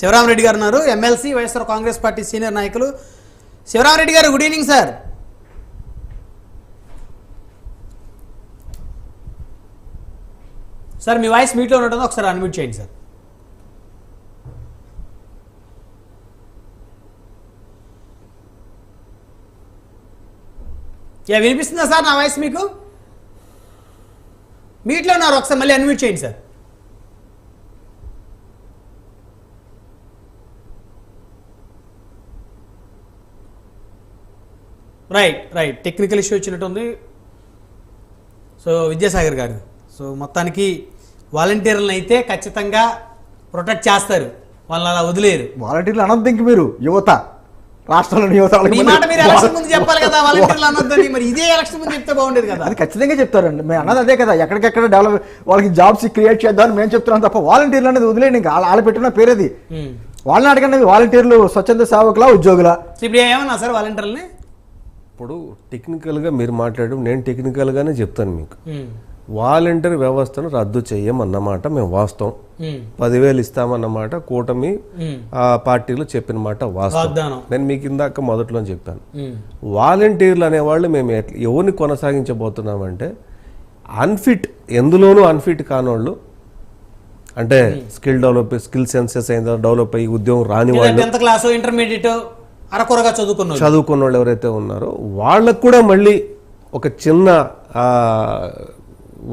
శివరామరెడ్డి గారు ఉన్నారు. MLC YSR Congress party senior నాయకులు. శివరామరెడ్డి గారు గుడ్ ఈవినింగ్ సార్ సార్ మీ వాయిస్ మీట్లో ఉండటం ఒకసారి అన్మ్యూట్ చేయండి సార్ యా వినిపిస్తుందా సార్ నా వాయిస్ మీకు? మీట్లో ఉన్నారు. ఒకసారి మళ్ళీ అన్మ్యూట్ చేయండి sir right right technical issue వచ్చినట్టుంది సో విద్యాసాగర్ గారు సో మొత్తానికి వాలంటీర్లను అయితే ఖచ్చితంగా ప్రొటెక్ట్ చేస్తారు. వాళ్ళని అలా వదిలేరు. వాలంటీర్లు అనొద్దు ఇంక మీరు యువత. రాష్ట్రంలోని యువత చెప్పాలి కదా వాలంటీర్లు అనొద్దని. మరి ఇదే ఎలక్షన్ ముందు చెప్తే బాగుండేది కదా. అది ఖచ్చితంగా చెప్తారండి. మేము అన్నది అదే కదా ఎక్కడికెక్కడ డెవలప్ వాళ్ళకి జాబ్స్ క్రియేట్ చేద్దామని మేము చెప్తున్నాం తప్ప వాలంటీర్లు అనేది వదిలేండి ఇంకా. వాళ్ళ పెట్టిన పేరేది ఉమ్. వాళ్ళని అడగండి వాలంటీర్లు స్వచ్ఛంద సేవకులా ఉద్యోగుల? ఇప్పుడు ఏమన్నా సార్ వాలంటీర్లని? ఇప్పుడు టెక్నికల్గా మీరు మాట్లాడడం నేను టెక్నికల్గానే చెప్తాను మీకు. వాలంటీర్ వ్యవస్థను రద్దు చెయ్యమన్నమాట మేము వాస్తవం. పదివేలు ఇస్తామన్నమాట కూటమి ఆ పార్టీలు చెప్పిన మాట వాస్తవం. నేను మీకు ఇందాక మొదట్లో చెప్పాను. వాలంటీర్లు అనేవాళ్ళు మేము ఎవరిని కొనసాగించబోతున్నామంటే అన్ఫిట్ ఎందులోనూ అన్ఫిట్ కానోళ్ళు అంటే స్కిల్ డెవలప్ స్కిల్ సెన్సెస్ అయిన డెవలప్ అయ్యి ఉద్యోగం రాని వాళ్ళు క్లాస్ ఇంటర్మీడియట్ అరకొరగా చదువుకున్నారు చదువుకున్న వాళ్ళు ఎవరైతే ఉన్నారో వాళ్ళకు కూడా మళ్ళీ ఒక చిన్న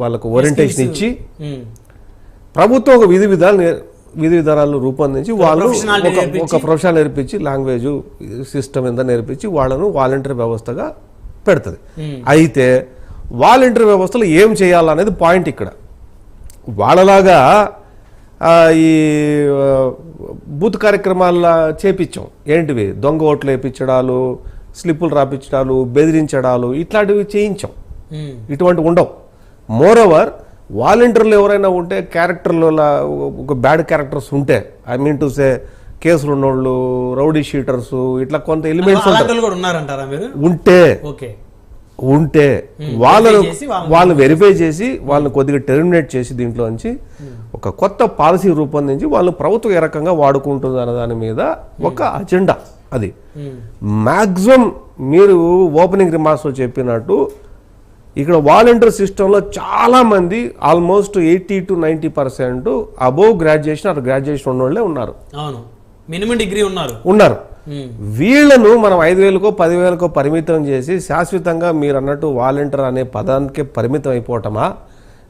వాళ్ళకు ఓరియంటేషన్ ఇచ్చి ప్రభుత్వం ఒక విధి విధాలు విధి విధానాలు రూపొందించి వాళ్ళు ఒక నేర్పించి. ఒక ప్రొఫెషన్ నేర్పించి లాంగ్వేజ్ సిస్టమ్ ఎంత నేర్పించి వాళ్ళను వాలంటీర్ వ్యవస్థగా పెడుతుంది. అయితే వాలంటీర్ వ్యవస్థలో ఏం చేయాలనేది పాయింట్ ఇక్కడ. వాళ్ళలాగా ఈ బూత్ కార్యక్రమాల చేపించాం. ఏంటివి? దొంగ ఓట్లు వేయించడాలు స్లిప్పులు రాపించడాలు బెదిరించడాలు ఇట్లాంటివి చేయించాం. ఇటువంటి ఉండవు. మోర్ ఓవర్ వాలంటీర్లు ఎవరైనా ఉంటే క్యారెక్టర్లు ఒక బ్యాడ్ క్యారెక్టర్స్ ఉంటే ఐ మీన్ టు సే కేసులు ఉన్నోళ్ళు రౌడీ షీటర్స్ ఇట్లా కొంత ఎలిమెంట్స్ ఉంటే ఓకే. ఉంటే వాళ్ళను చేసి వాళ్ళని- వాళ్ళని వెరిఫై చేసి వాళ్ళని కొద్దిగా టెర్మినేట్ చేసి దీంట్లో నుంచి ఒక కొత్త పాలసీ రూపొందించి వాళ్ళు ప్రభుత్వం ఏ రకంగా వాడుకుంటుంది అన్న దాని మీద ఒక అజెండా అది. మ్యాక్సిమం మీరు ఓపెనింగ్ రిమార్క్స్లో చెప్పినట్టు ఇక్కడ వాలంటీర్ సిస్టంలో చాలా మంది almost eighty to ninety percent above graduation or graduation ఉన్న వాళ్ళే ఉన్నారు. అవును. మినిమం డిగ్రీ ఉన్నారు. ఉన్నారు. వీళ్ళను మనం ఐదు వేలకో పదివేలకో పరిమితం చేసి శాశ్వతంగా మీరు అన్నట్టు వాలంటీర్ అనే పదానికి పరిమితం అయిపోవటమా?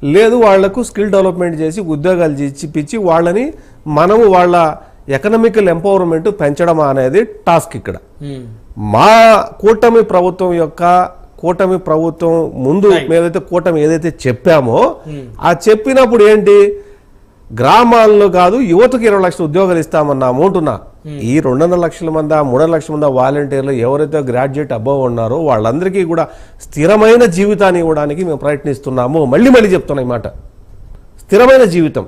లేదు వాళ్ళకు స్కిల్ డెవలప్మెంట్ చేసి ఉద్యోగాలు ఇచ్చిపిచ్చి వాళ్ళని మనము వాళ్ళ ఎకనామికల్ ఎంపవర్మెంట్ పెంచడమా అనేది టాస్క్ ఇక్కడ. మా కూటమి ప్రభుత్వం యొక్క కూటమి ప్రభుత్వం ముందు మేమైతే కూటమి ఏదైతే చెప్పామో ఆ చెప్పినప్పుడు ఏంటి? గ్రామాల్లో కాదు యువతకు ఇరవై లక్షల ఉద్యోగాలు ఇస్తామన్నాము అంటున్నా ఈ రెండున్నర లక్షల మంది మూడున్నర లక్షల మంది వాలంటీర్లు ఎవరైతే గ్రాడ్యుయేట్ అబవ్ ఉన్నారో వాళ్ళందరికీ కూడా స్థిరమైన జీవితాన్ని ఇవ్వడానికి మేము ప్రయత్నిస్తున్నాము. మళ్ళీ మళ్ళీ చెప్తున్నా ఈ మాట. స్థిరమైన జీవితం.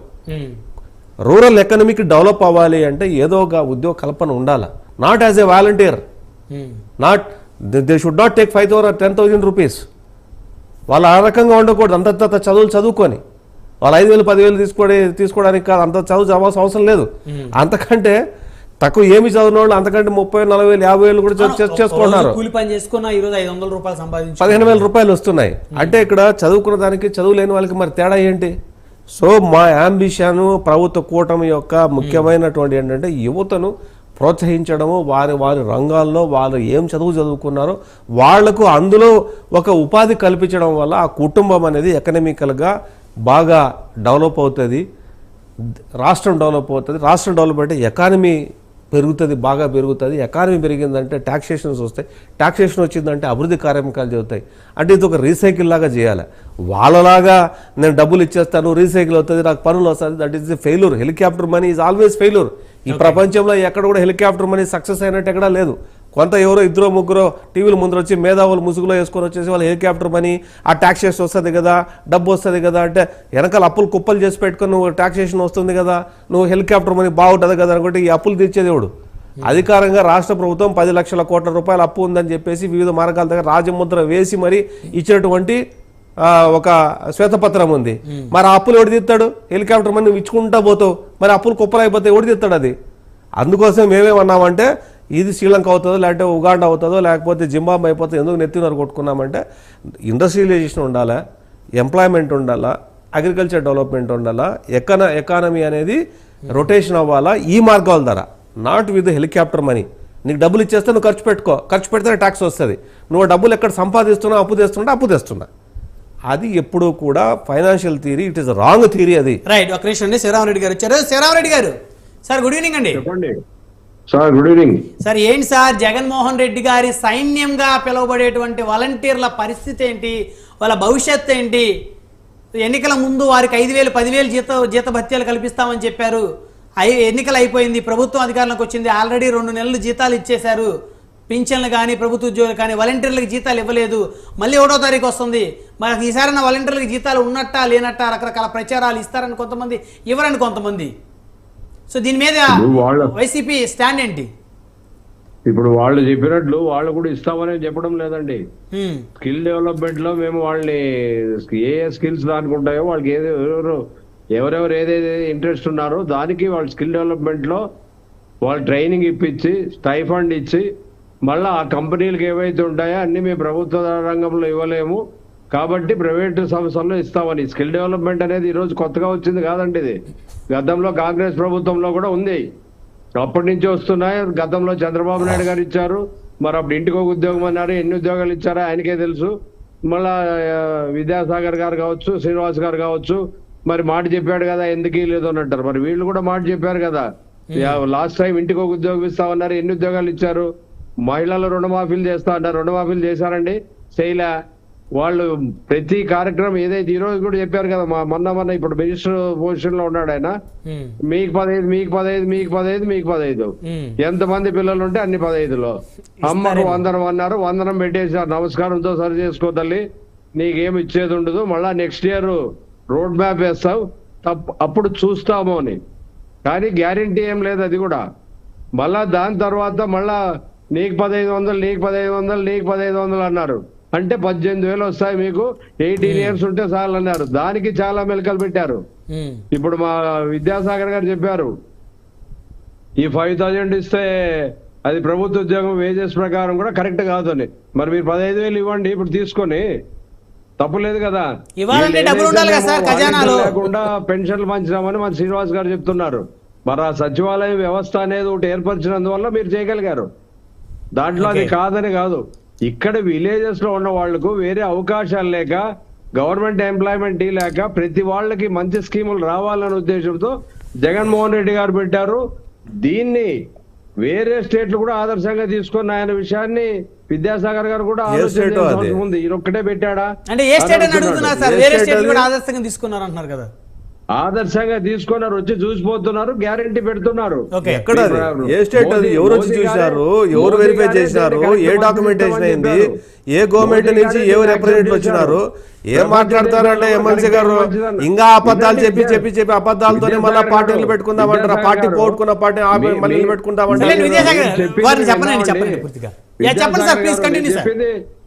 రూరల్ ఎకనమీకి డెవలప్ అవ్వాలి అంటే ఏదో ఒక ఉద్యోగ కల్పన ఉండాలి. Not as a volunteer. Not they should not take five thousand ten thousand rupees. వాళ్ళు ఆ రకంగా ఉండకూడదు. అంత అంత చదువులు చదువుకొని. వాళ్ళు ఐదు వేలు పదివేలు తీసుకోవడే తీసుకోవడానికి కాదు. అంత చదువు చదవాల్సిన అవసరం లేదు. అంతకంటే తక్కువ ఏమి చదివిన వాళ్ళు అంతకంటే ముప్పై నలభై వేలు యాభై వేలు కూడా చేసుకుంటున్నారు. కూలి పని చేసుకున్న ఈ రోజు ఐదు వందల రూపాయలు సంపాదించు పదిహేను వేల రూపాయలు వస్తున్నాయి. అంటే ఇక్కడ చదువుకున్న దానికి చదువు లేని వాళ్ళకి మరి తేడా ఏంటి? సో మా అంబిషన్ ప్రభుత్వ కూటమి యొక్క ముఖ్యమైనటువంటి ఏంటంటే యువతను ప్రోత్సహించడము వారి వారి రంగాల్లో వారు ఏం చదువు చదువుకున్నారో వాళ్ళకు అందులో ఒక ఉపాధి కల్పించడం వల్ల ఆ కుటుంబం అనేది ఎకనామికల్గా బాగా డెవలప్ అవుతుంది. రాష్ట్రం డెవలప్ అవుతుంది. రాష్ట్రం డెవలప్ అంటే ఎకానమీ పెరుగుతుంది బాగా పెరుగుతుంది. ఎకానమీ పెరిగిందంటే ట్యాక్సేషన్స్ వస్తాయి. ట్యాక్సేషన్ వచ్చిందంటే అభివృద్ధి కార్యక్రమాలు జరుగుతాయి. అంటే ఇది ఒక రీసైకిల్ లాగా చేయాలి. వాళ్ళలాగా నేను డబ్బులు ఇచ్చేస్తాను రీసైకిల్ అవుతుంది నాకు పనులు వస్తుంది that is failure helicopter money is always failure ఈ ప్రపంచంలో ఎక్కడ కూడా హెలికాప్టర్ మనీ సక్సెస్ అయినట్టు ఎక్కడా లేదు. కొంత ఎవరో ఇద్దరు ముగ్గురు టీవీల ముందర వచ్చి మేధావులు ముసుగులో వేసుకొని వచ్చేసి వాళ్ళు హెలికాప్టర్ మనీ ఆ ట్యాక్సేషన్ వస్తుంది కదా డబ్బు వస్తుంది కదా అంటే వెనకాల అప్పులు కుప్పలు చేసి పెట్టుకొని నువ్వు ట్యాక్సేషన్ వస్తుంది కదా నువ్వు హెలికాప్టర్ మనీ బాగుంటుంది కదా అనుకుంటే ఈ అప్పులు తీర్చేది ఎవడు? అధికారంగా రాష్ట్ర ప్రభుత్వం పది లక్షల కోట్ల రూపాయల అప్పు ఉందని చెప్పేసి వివిధ మార్గాల దగ్గర రాజముద్ర వేసి మరి ఇచ్చినటువంటి ఒక శ్వేతపత్రం ఉంది. మరి ఆ అప్పులు ఎవడు తీస్తాడు? హెలికాప్టర్ మనీ నువ్వు ఇచ్చుకుంటా పోతావు. మరి అప్పులు కుప్పలు అయిపోతే ఎవడు తీస్తాడు అది? అందుకోసం మేమేమన్నామంటే ఇది శ్రీలంక అవుతుందో లేకపోతే ఉగాండా అవుతుందో లేకపోతే జింబాబ్ అయిపోతుందో ఎందుకు నెత్తినారు కొట్టుకున్నామంటే ఇండస్ట్రియలైజేషన్ ఉండాలా ఎంప్లాయ్మెంట్ ఉండాలా అగ్రికల్చర్ డెవలప్మెంట్ ఉండాలా ఎకాన ఎకానమీ అనేది రొటేషన్ అవ్వాలా ఈ మార్గాల ద్వారా. నాట్ విత్ హెలికాప్టర్ మనీ నీకు డబ్బులు ఇచ్చేస్తే నువ్వు ఖర్చు పెట్టుకో. ఖర్చు పెడితే ట్యాక్స్ వస్తుంది. నువ్వు ఆ డబ్బులు ఎక్కడ సంపాదిస్తున్నావు అప్పు తెస్తుంటే అప్పు తెస్తున్నా. అది ఎప్పుడూ కూడా financial theory it is wrong theory అది. రైట్ ఒక శివరామరెడ్డి గారు వచ్చారు. శివరామరెడ్డి గారు సార్ గుడ్ ఈవినింగ్ అండి. చెప్పండి. సార్ గుడ్ ఈవినింగ్ సార్ ఏంటి సార్? జగన్మోహన్ రెడ్డి గారి సైన్యంగా పిలువబడేటువంటి వాలంటీర్ల పరిస్థితి ఏంటి? వాళ్ళ భవిష్యత్తు ఏంటి? ఎన్నికల ముందు వారికి ఐదు వేలు పదివేలు జీత జీతభత్యాలు కల్పిస్తామని చెప్పారు. అయి ఎన్నికలు అయిపోయింది. ప్రభుత్వం అధికారంలోకి వచ్చింది. ఆల్రెడీ రెండు నెలలు జీతాలు ఇచ్చేశారు. పింఛన్లు కానీ ప్రభుత్వ ఉద్యోగులు కానీ వాలంటీర్లకు జీతాలు ఇవ్వలేదు. మళ్ళీ ఒకటో తారీఖు వస్తుంది. మరి ఈసారి వాలంటీర్లకు జీతాలు ఉన్నట్టా లేనట్టా రకరకాల ప్రచారాలు ఇస్తారని కొంతమంది ఇవ్వరని కొంతమంది. సో దీని మీద ఇప్పుడు వాళ్ళ- వైసీపీ స్టాండ్ ఏంటి? ఇప్పుడు వాళ్ళు చెప్పినట్లు వాళ్ళు కూడా ఇస్తామని చెప్పడం లేదండి. స్కిల్ డెవలప్మెంట్లో మేము వాళ్ళని ఏ ఏ స్కిల్స్ దానికి ఉంటాయో వాళ్ళకి ఏదో ఎవరెవరు ఎవరెవరు ఏదైతే ఇంట్రెస్ట్ ఉన్నారో దానికి వాళ్ళ స్కిల్ డెవలప్మెంట్లో వాళ్ళు ట్రైనింగ్ ఇప్పించి స్టైఫండ్ ఇచ్చి మళ్ళీ ఆ కంపెనీలకు ఏవైతే ఉంటాయో అన్ని మేము ప్రభుత్వ రంగంలో ఇవ్వలేము. కాబట్టి ప్రైవేట్ సంస్థల్లో ఇస్తామని. స్కిల్ డెవలప్మెంట్ అనేది ఈ రోజు కొత్తగా వచ్చింది కాదండి ఇది. గతంలో కాంగ్రెస్ ప్రభుత్వంలో కూడా ఉంది. అప్పటి నుంచి వస్తున్నాయి. గతంలో చంద్రబాబు నాయుడు గారు ఇచ్చారు. మరి అప్పుడు ఇంటికి ఒక ఉద్యోగం అన్నారు. ఎన్ని ఉద్యోగాలు ఇచ్చారో ఆయనకే తెలుసు. మళ్ళా విద్యాసాగర్ గారు కావచ్చు శ్రీనివాస్ గారు కావచ్చు. మరి మాట చెప్పాడు కదా ఎందుకు లేదు అని అంటారు. మరి వీళ్ళు కూడా మాట చెప్పారు కదా. లాస్ట్ టైం ఇంటికి ఒక ఉద్యోగం ఇస్తామన్నారు. ఎన్ని ఉద్యోగాలు ఇచ్చారు? మహిళలు రుణమాఫీలు చేస్తా అన్నారు. రుణమాఫీలు చేశారండి. చేయలే. వాళ్ళు ప్రతి కార్యక్రమం ఏదైతే ఈ రోజు కూడా చెప్పారు కదా మా మొన్న మొన్న ఇప్పుడు మినిస్టర్ పొజిషన్లో ఉన్నాడు ఆయన. మీకు పదహైదు మీకు పదహైదు మీకు పదహైదు మీకు పదహైదు. హ్మ్. ఎంతమంది పిల్లలు ఉంటే అన్ని పదహైదులో. అమ్మకు వందనం అన్నారు వందనం పెట్టేశారు. నమస్కారంతో సరి చేసుకో తల్లి. నీకేం ఇచ్చేది ఉండదు మళ్ళా నెక్స్ట్ ఇయర్ రోడ్ మ్యాప్ వేస్తావు. తప్ప అప్పుడు చూస్తాము అని. కానీ గ్యారంటీ ఏం లేదు అది కూడా. మళ్ళా దాని తర్వాత మళ్ళా నీకు పదహైదు వందలు నీకు పదహైదు వందలు నీకు పదహైదు వందలు అన్నారు. అంటే పద్దెనిమిది వేలు వస్తాయి మీకు. ఎయిటీన్ ఇయర్స్ ఉంటే చాలు అన్నారు దానికి చాలా మెలకలు పెట్టారు. హ్మ్. ఇప్పుడు మా విద్యాసాగర్ గారు చెప్పారు. ఈ ఫైవ్ థౌజండ్ ఇస్తే అది ప్రభుత్వ ఉద్యోగం వేజెస్ ప్రకారం కూడా కరెక్ట్ కాదు అని. మరి మీరు పదహైదు వేలు ఇవ్వండి ఇప్పుడు తీసుకొని. తప్పులేదు కదా. లేకుండా పెన్షన్లు పంచినామని మన శ్రీనివాస్ గారు చెప్తున్నారు. మరి ఆ సచివాలయ వ్యవస్థ అనేది ఒకటి ఏర్పరిచినందువల్ల మీరు చేయగలిగారు. దాంట్లో అది. కాదని కాదు. ఇక్కడ విలేజెస్లో ఉన్న వాళ్ళకు వేరే అవకాశాలు లేక గవర్నమెంట్ ఎంప్లాయ్మెంట్ లేక ప్రతి వాళ్ళకి మంచి స్కీములు రావాలనే ఉద్దేశంతో జగన్మోహన్ రెడ్డి గారు పెట్టారు. దీన్ని వేరే స్టేట్లు కూడా ఆదర్శంగా తీసుకున్న ఆయన విషయాన్ని విద్యాసాగర్ గారు కూడా ఆలోచన ఉంది పెట్టాడా? అంటే ఏ స్టేట్ అని అని అడుగుతున్నారు సార్? ఏ వేరే స్టేట్ స్టేట్ అది? కూడా ఆదర్శంగా తీసుకున్నారు అంటున్నారు కదా. ఆదర్శంగా తీసుకున్నారు వచ్చి చూసిపోతున్నారు గ్యారంటీ పెడుతున్నారు. ఎక్కడ అది? ఏ స్టేట్ అది? ఎవరు వచ్చి గారే- ఎవరు వెరిఫై చేసినారు ఏ డాక్యుమెంటేషన్ అయింది. ఏ గవర్నమెంట్ నుంచి ఏ రిప్రజెంట్ వచ్చినారు. ఏం మాట్లాడతారంటే ఎమ్మెల్సీ గారు. ఇంకా అబద్ధాలు చెప్పి చెప్పి చెప్పి అబద్ధాలతోనే మళ్ళీ పార్టీలు పెట్టుకుందామంటారు? విద్యాసాగర్ పార్టీ పోగొట్టుకున్న పార్టీ మళ్ళీ వారిని చెప్పండి. చెప్పండి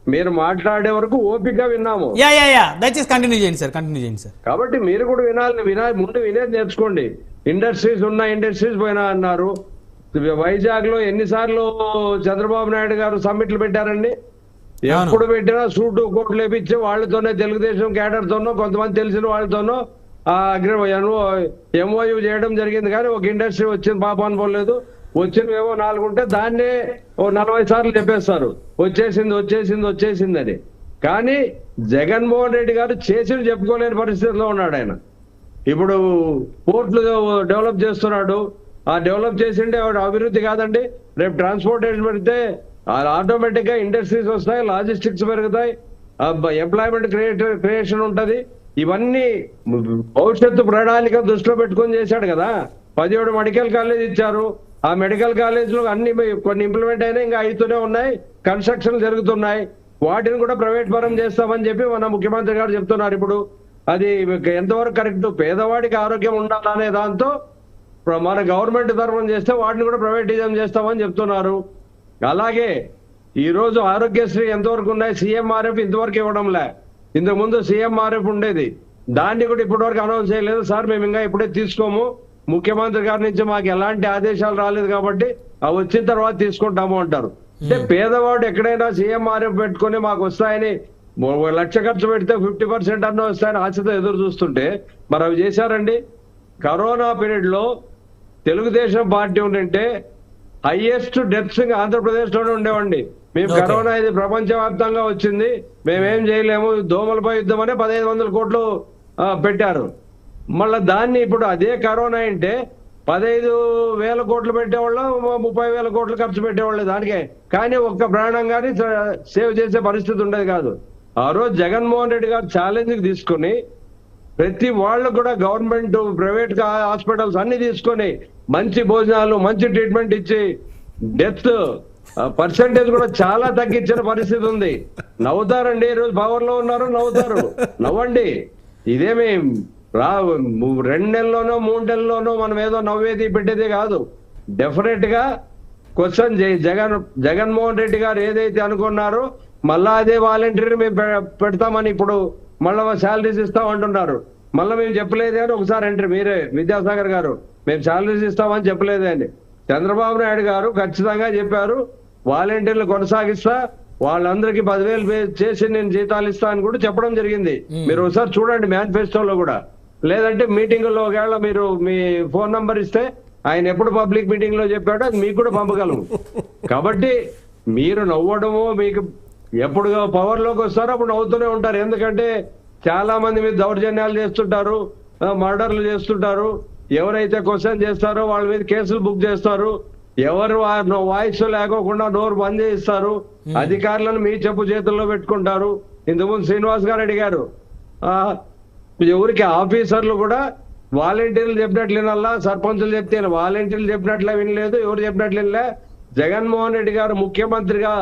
మీరు మాట్లాడే వరకు ఓపిక విన్నాము. Yeah yeah yeah. దయచేసి కంటిన్యూ చేయండి సార్ కంటిన్యూ చేయండి సార్ కాబట్టి మీరు కూడా వినాలి వినాలి ముందు వినేది నేర్చుకోండి. ఇండస్ట్రీస్ ఉన్న ఇండస్ట్రీస్ పోయినా అన్నారు. వైజాగ్లో ఎన్నిసార్లు చంద్రబాబు నాయుడు గారు సమ్మిట్లు పెట్టారండి? ఎప్పుడు పెట్టినా సూటు కోట్లు లేపించి వాళ్ళతోనే తెలుగుదేశం క్యాడర్ తోనో కొంతమంది తెలిసిన వాళ్ళతోనో ఆ అగ్రి ఎంఓయూ చేయడం జరిగింది కానీ ఒక ఇండస్ట్రీ వచ్చింది పాపాన్ని పోలేదు వచ్చినవేమో నాలుగు ఉంటే దాన్నే ఓ నలభై సార్లు చెప్పేస్తారు. వచ్చేసింది వచ్చేసింది వచ్చేసింది అని. కానీ జగన్మోహన్ రెడ్డి గారు చేసి చెప్పుకోలేని పరిస్థితిలో ఉన్నాడు ఆయన. ఇప్పుడు పోర్ట్లు డెవలప్ చేస్తున్నాడు. ఆ డెవలప్ చేసిండే వాడు అభివృద్ధి కాదండి. రేపు ట్రాన్స్పోర్టేషన్ పెడితే ఆటోమేటిక్గా ఇండస్ట్రీస్ వస్తాయి లాజిస్టిక్స్ పెరుగుతాయి ఎంప్లాయ్మెంట్ క్రియేట్ క్రియేషన్ ఉంటది. ఇవన్నీ భవిష్యత్తు ప్రణాళిక దృష్టిలో పెట్టుకొని చేశాడు కదా. పదిహేడు మెడికల్ కాలేజ్ ఇచ్చారు. ఆ మెడికల్ కాలేజ్లో అన్ని కొన్ని ఇంప్లిమెంట్ అయినా ఇంకా అవుతూనే ఉన్నాయి. కన్స్ట్రక్షన్ జరుగుతున్నాయి. వాటిని కూడా ప్రైవేట్ పరం చేస్తామని చెప్పి మన ముఖ్యమంత్రి గారు చెప్తున్నారు ఇప్పుడు. అది ఎంతవరకు కరెక్ట్? పేదవాడికి ఆరోగ్యం ఉండాలనే దాంతో మన గవర్నమెంట్ తరఫున చేస్తే వాటిని కూడా ప్రైవేటిజం చేస్తామని చెప్తున్నారు. అలాగే ఈ రోజు ఆరోగ్యశ్రీ ఎంతవరకు ఉన్నాయి? సీఎంఆర్ఎఫ్ ఇంతవరకు ఇవ్వడంలే. ఇంతకు ముందు సీఎంఆర్ఎఫ్ ఉండేది. దాన్ని కూడా ఇప్పటివరకు అనౌన్స్ చేయలేదు. సార్ మేము ఇంకా ఇప్పుడే తీసుకోము. ముఖ్యమంత్రి గారి నుంచి మాకు ఎలాంటి ఆదేశాలు రాలేదు కాబట్టి అవి వచ్చిన తర్వాత తీసుకుంటాము అంటారు. అంటే పేదవాడు ఎక్కడైనా సీఎంఆర్ఎఫ్ పెట్టుకొని మాకు వస్తాయని లక్ష ఖర్చు పెడితే ఫిఫ్టీ పర్సెంట్ అన్న వస్తాయని ఆశతో ఎదురు చూస్తుంటే మరి అవి చేశారండి. కరోనా పీరియడ్లో తెలుగుదేశం పార్టీ ఉండింటే హైయెస్ట్ డెత్స్ ఆంధ్రప్రదేశ్లోనే ఉండేవండి. మేము. కరోనా ఇది ప్రపంచవ్యాప్తంగా వచ్చింది. మేమేం చేయలేము. దోమలపై యుద్ధం అనే పదహైదు వందల కోట్లు పెట్టారు. మళ్ళా దాన్ని ఇప్పుడు అదే కరోనా అంటే పదహైదు వేల కోట్లు పెట్టేవాళ్ళు ముప్పై వేల కోట్లు ఖర్చు పెట్టేవాళ్ళు దానికే. కానీ ఒక్క ప్రాణం కానీ సేవ్ చేసే పరిస్థితి ఉండేది కాదు. ఆ రోజు జగన్మోహన్ రెడ్డి గారు ఛాలెంజ్ తీసుకుని ప్రతి వాళ్ళు కూడా గవర్నమెంట్ ప్రైవేట్ హాస్పిటల్స్ అన్ని తీసుకొని మంచి భోజనాలు మంచి ట్రీట్మెంట్ ఇచ్చి డెత్ పర్సంటేజ్ కూడా చాలా తగ్గించిన పరిస్థితి ఉంది. నవ్వుతారండి ఈ రోజు పవర్లో ఉన్నారు నవ్వుతారు. నవ్వండి. ఇదేమి రా రెండు నెలల్లోనో మూడు నెలల్లోనో మనం ఏదో నవ్వేది పెట్టేది కాదు. డెఫినెట్గా క్వశ్చన్ జగన్ జగన్మోహన్ రెడ్డి గారు ఏదైతే అనుకున్నారో మళ్ళా అదే వాలంటీర్ మేము పెడతామని ఇప్పుడు మళ్ళా శాలరీస్ ఇస్తాం అంటున్నారు. మళ్ళీ మేము చెప్పలేదే అని ఒకసారి ఎంట్రీ మీరే విద్యాసాగర్ గారు మేము శాలరీస్ ఇస్తామని చెప్పలేదే అని చంద్రబాబు నాయుడు గారు ఖచ్చితంగా చెప్పారు వాలంటీర్లు కొనసాగిస్తా వాళ్ళందరికీ పదివేలు చేసి నేను జీతాలు ఇస్తా అని కూడా చెప్పడం జరిగింది. మీరు ఒకసారి చూడండి మేనిఫెస్టోలో కూడా. లేదంటే మీటింగుల్లో ఒకవేళ మీరు మీ ఫోన్ నంబర్ ఇస్తే ఆయన ఎప్పుడు పబ్లిక్ మీటింగ్లో చెప్పాడో అది మీకు కూడా పంపగలము. కాబట్టి మీరు నవ్వడము మీకు ఎప్పుడు పవర్లోకి వస్తారో అప్పుడు నవ్వుతూనే ఉంటారు. ఎందుకంటే చాలా మంది మీద దౌర్జన్యాలు చేస్తుంటారు మర్డర్లు చేస్తుంటారు. ఎవరైతే క్వశ్చన్ చేస్తారో వాళ్ళ మీద కేసులు బుక్ చేస్తారు. ఎవరు వాయిస్ లేకోకుండా నోరు బంద్ చేయిస్తారు. అధికారులను మీ చెప్పు చేతుల్లో పెట్టుకుంటారు. ఇంతకుముందు శ్రీనివాస్ గారు అడిగారు ఆ, ఎవరికి ఆఫీసర్లు కూడా వాలంటీర్లు చెప్పినట్లు వినాలా సర్పంచులు చెప్తే వాలంటీర్లు చెప్పినట్లే వినలేదు ఎవరు చెప్పినట్లు వినలే జగన్మోహన్ రెడ్డి గారు ముఖ్యమంత్రిగా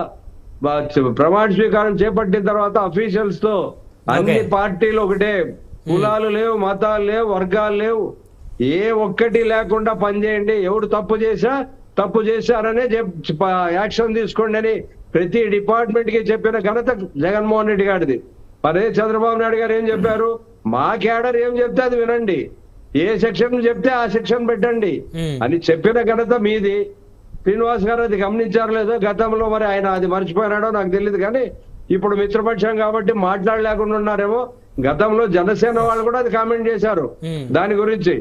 ప్రమాణ స్వీకారం చేపట్టిన తర్వాత అఫీషియల్స్తో అన్ని. పార్టీలు ఒకటే. కులాలు లేవు మతాలు లేవు వర్గాలు లేవు. ఏ ఒక్కటి లేకుండా పనిచేయండి ఎవడు తప్పు చేశా తప్పు చేశారనే యాక్షన్ తీసుకోండి అని ప్రతి డిపార్ట్మెంట్కి చెప్పిన ఘనత జగన్మోహన్ రెడ్డి గారిది. అదే చంద్రబాబు నాయుడు గారు ఏం చెప్పారు? మా క్యాడర్ ఏం చెప్తే అది వినండి. ఏ సెక్షన్ చెప్తే ఆ సెక్షన్ పెట్టండి. అని చెప్పిన ఘనత మీది. శ్రీనివాస్ గారు అది గమనించారు లేదో గతంలో మరి ఆయన అది మర్చిపోయినాడో నాకు తెలియదు కానీ ఇప్పుడు మిత్రపక్షం కాబట్టి మాట్లాడలేకుండా ఉన్నారేమో. గతంలో జనసేన వాళ్ళు కూడా అది కామెంట్ చేశారు. దాని గురించి.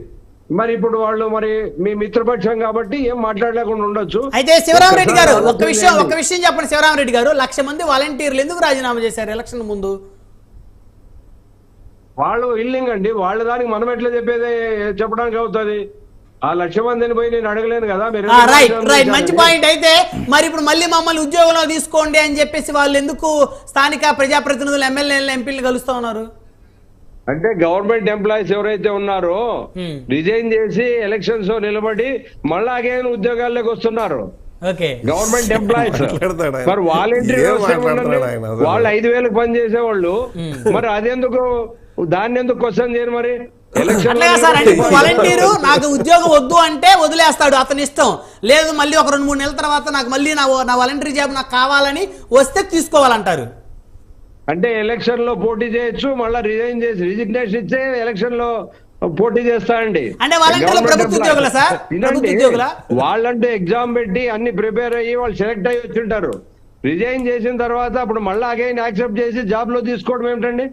మరి ఇప్పుడు వాళ్ళు మరి మీ మిత్రపక్షం కాబట్టి ఏం మాట్లాడలేకుండా ఉండొచ్చు. అయితే శివరామరెడ్డి గారు ఒక్క విషయం ఒక్క విషయం చెప్పండి శివరామరెడ్డి గారు. లక్ష మంది వాలంటీర్లు ఎందుకు రాజీనామా చేశారు ఎలక్షన్ ముందు? వాళ్ళు ఇల్లింగ్ అండి. వాళ్ళ దానికి మనం ఎట్లా చెప్పేది? చెప్పడానికి అవుతుంది. ఆ లక్ష మందిని పోయి నేను అడగలేను కదా. మీరు రైట్ రైట్ మంచి పాయింట్ అయితే మరి ఇప్పుడు మళ్ళీ మమ్మల్ని ఉద్యోగంలో తీసుకోండి అని చెప్పేసి వాళ్ళు ఎందుకు స్థానిక ప్రజాప్రతినిధులు ఎమ్మెల్యేలు ఎంపీలు కలుస్తా ఉన్నారు? అంటే గవర్నమెంట్ ఎంప్లాయీస్ ఎవరైతే ఉన్నారో Hmm. రిజైన్ చేసి ఎలక్షన్స్లో నిలబడి మళ్ళా అగైన్ ఉద్యోగాల్లోకి వస్తున్నారు. ఓకే. Government employees. మరి వాలంటీర్? వాళ్ళు ఐదు వేలకు పని చేసేవాళ్ళు మరి అదెందుకు దాన్ని ఎందుకు క్వశ్చన్ చేయరు మరి వాలంటీరు నాకు ఉద్యోగం వద్దు అంటే వదిలేస్తాడు అతని ఇష్టం లేదు మళ్ళీ ఒక రెండు మూడు నెలల తర్వాత నాకు మళ్ళీ నా నా వాలంటీర్ జాబ్ నాకు కావాలని వస్తే తీసుకోవాలంటారు అంటే ఎలక్షన్లో పోటీ చేయొచ్చు మళ్ళీ రిజైన్ చేసి రిజిగ్నేషన్ ఇచ్చే ఎలక్షన్లో పోటీ చేస్తా అండి అంటే వాళ్ళంటే Government ప్రభుత్వ employees. ఉద్యోగులా సార్? వినండి. ప్రభుత్వ ఉద్యోగులా? వాళ్ళంటే ఎగ్జామ్ పెట్టి అన్ని ప్రిపేర్ అయ్యి వాళ్ళు సెలెక్ట్ అయ్యి వచ్చింటారు రిజైన్ చేసిన తర్వాత అప్పుడు మళ్ళీ అగైన్ యాక్సెప్ట్ చేసి జాబ్లో తీసుకోవడం ఏమిటండి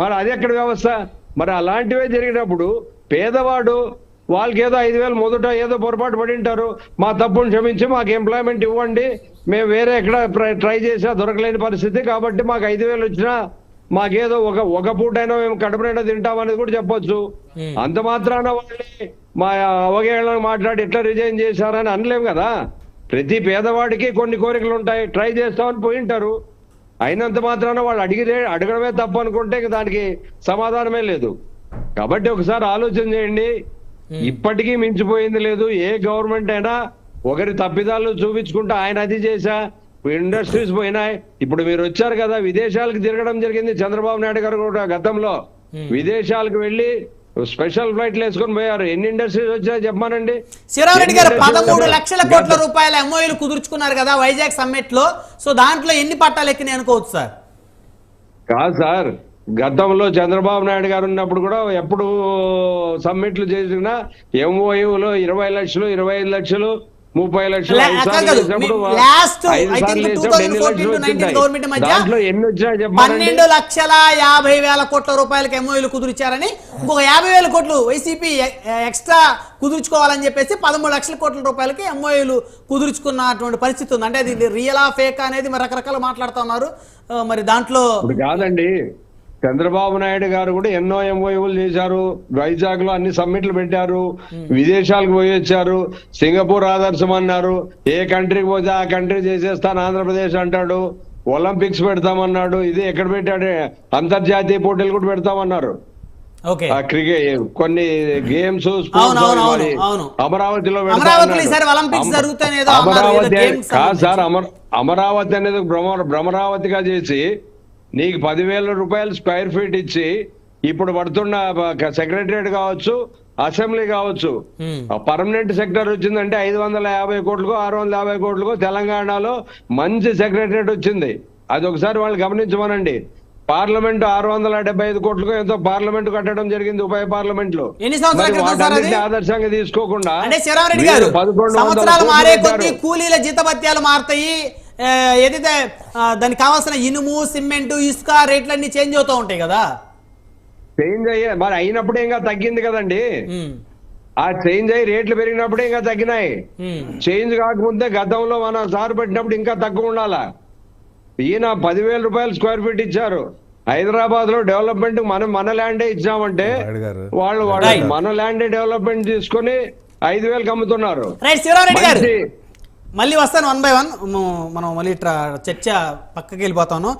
మరి అది ఎక్కడ వ్యవస్థ? మరి అలాంటివే జరిగినప్పుడు పేదవాడు వాళ్ళకి ఏదో ఐదు వేలు మొదట ఏదో పొరపాటు పడి ఉంటారు. మా తప్పును క్షమించి మాకు ఎంప్లాయ్మెంట్ ఇవ్వండి. మేము వేరే ఎక్కడ ట్రై- ట్రై చేసా దొరకలేని పరిస్థితి కాబట్టి మాకు ఐదు వేలు వచ్చినా మాకేదో ఒక ఒక పూటైనా మేము కడుపునైనా తింటాం అనేది కూడా చెప్పొచ్చు. అంత మాత్రాన వాళ్ళని మా అవగాహన మాట్లాడి ఎట్లా రిజైన్ చేశారని అనలేం కదా? ప్రతి పేదవాడికి కొన్ని కోరికలు ఉంటాయి. ట్రై చేస్తామని పోయి ఉంటారు. అయినంత మాత్రాన వాళ్ళు అడిగితే అడగడమే తప్పు అనుకుంటే ఇంక దానికి సమాధానమే లేదు. కాబట్టి ఒకసారి ఆలోచన చేయండి. ఇప్పటికీ మించిపోయింది లేదు. ఏ గవర్నమెంట్ అయినా ఒకరి తప్పిదాలు చూపించుకుంటా ఆయన అది చేశా. ఇండస్ట్రీస్ పోయినాయి. ఇప్పుడు మీరు వచ్చారు కదా విదేశాలకు తిరగడం జరిగింది చంద్రబాబు నాయుడు గారు కూడా గతంలో. విదేశాలకు వెళ్ళి స్పెషల్ ఫ్లైట్లు వేసుకొని పోయారు. ఎన్ని ఇండస్ట్రీస్ వచ్చాయో చెప్పమానండి. శివరామరెడ్డి గారు పదమూడు లక్షల కోట్ల రూపాయల ఎంఓయూలు కుదుర్చుకున్నారు కదా వైజాగ్ సమ్మిట్లో. సో దాంట్లో ఎన్ని పట్టాలు ఎక్కినాయి అనుకోవచ్చు సార్? కాదు సార్ గతంలో చంద్రబాబు నాయుడు గారు ఉన్నప్పుడు కూడా ఎప్పుడు సబ్మిట్లు చేసిన ఎంఓయూలో ఇరవై లక్షలు ఇరవై ఐదు లక్షలు ముప్పై లక్షలు లే- ఐదు అట్లా సార్లు కాదు. చేసినప్పుడు మీ last, ఐదు I think సార్లు చేసినప్పుడు 2014 ఎన్ని to లక్షలు 19 వచ్చింటాయి? గవర్నమెంట్ మధ్య దాంట్లో ఎన్ని వచ్చినాయి చెప్పండి పన్నెండు లక్షల యాభై వేల కోట్ల రూపాయలకి ఎంఓయూలు కుదిరిచ్చారని ఇంకొక యాభై వేల కోట్లు వైసీపీ ఎక్స్ట్రా కుదుర్చుకోవాలని చెప్పేసి పదమూడు లక్షల కోట్ల రూపాయలకి ఎంఓయూలు కుదుర్చుకున్నటువంటి పరిస్థితి ఉంది అంటే అది రియలా ఫేక్ అనేది మరి రకరకాల మాట్లాడుతూ ఉన్నారు ఆ, మరి దాంట్లో కాదండి చంద్రబాబు నాయుడు గారు కూడా ఎన్నో ఎంఓయూలు చేశారు. వైజాగ్లో అన్ని సమ్మిట్లు పెట్టారు. విదేశాలకు పోయి వచ్చారు. సింగపూర్ ఆదర్శం అన్నారు. ఏ కంట్రీకి పోతే ఆ కంట్రీ చేసేస్తాను ఆంధ్రప్రదేశ్ అంటాడు. ఒలింపిక్స్ పెడతామన్నాడు. ఇది ఎక్కడ పెట్టాడు? అంతర్జాతీయ పోటీలు కూడా పెడతామన్నారు. క్రికెట్ కొన్ని గేమ్స్. అమరావతిలో అమరావతి కాదు సార్ అమర అమరావతి అనేది భ్రమరావతిగా చేసి నీకు పదివేల రూపాయలు స్క్వేర్ ఫీట్ ఇచ్చి ఇప్పుడు పడుతున్న సెక్రటరియట్ కావచ్చు అసెంబ్లీ కావచ్చు. పర్మనెంట్ సెక్టర్ వచ్చిందంటే ఐదు వందల యాభై కోట్లకో ఆరు వందల యాభై కోట్లకో తెలంగాణలో మంచి సెక్రటరియట్ వచ్చింది. అది ఒకసారి వాళ్ళు గమనించమనండి. పార్లమెంట్ ఆరు వందల డెబ్బై ఐదు కోట్లకో ఎంతో పార్లమెంట్ కట్టడం జరిగింది ఉభయ పార్లమెంట్లో ఆదర్శంగా తీసుకోకుండా అంటే శివరామరెడ్డి గారు వీళ్ళు 1100 సంవత్సరాలు కోట్లు మారే పెట్టారు. కొద్దీ కూలీల జీతభత్యాలు మారుతాయి. ఏదైతే దానికి కావాల్సిన ఇనుము సిమెంట్ ఇసుక రేట్లన్నీ చేంజ్ అవుతూ ఉంటాయి కదా? చేంజ్ అయ్యే మరి అయినప్పుడే ఇంకా తగ్గింది కదండి. ఆ చేంజ్ అయ్యి రేట్లు పెరిగినప్పుడే ఇంకా తగ్గినాయి. చేంజ్ కాకముందే గతంలో మనం సారు పెట్టినప్పుడు ఇంకా తక్కువ ఉండాలా? ఈయన పదివేల రూపాయలు స్క్వేర్ ఫీట్ ఇచ్చారు. హైదరాబాద్లో డెవలప్మెంట్ మనం మన ల్యాండే ఇచ్చామంటే. వాళ్ళు. మన ల్యాండే డెవలప్మెంట్ తీసుకొని ఐదు వేలకు అమ్ముతున్నారు. మళ్ళీ వస్తాను వన్ బై వన్. మనం మళ్ళీ ఇట్లా చర్చ పక్కకి వెళ్ళిపోతాను.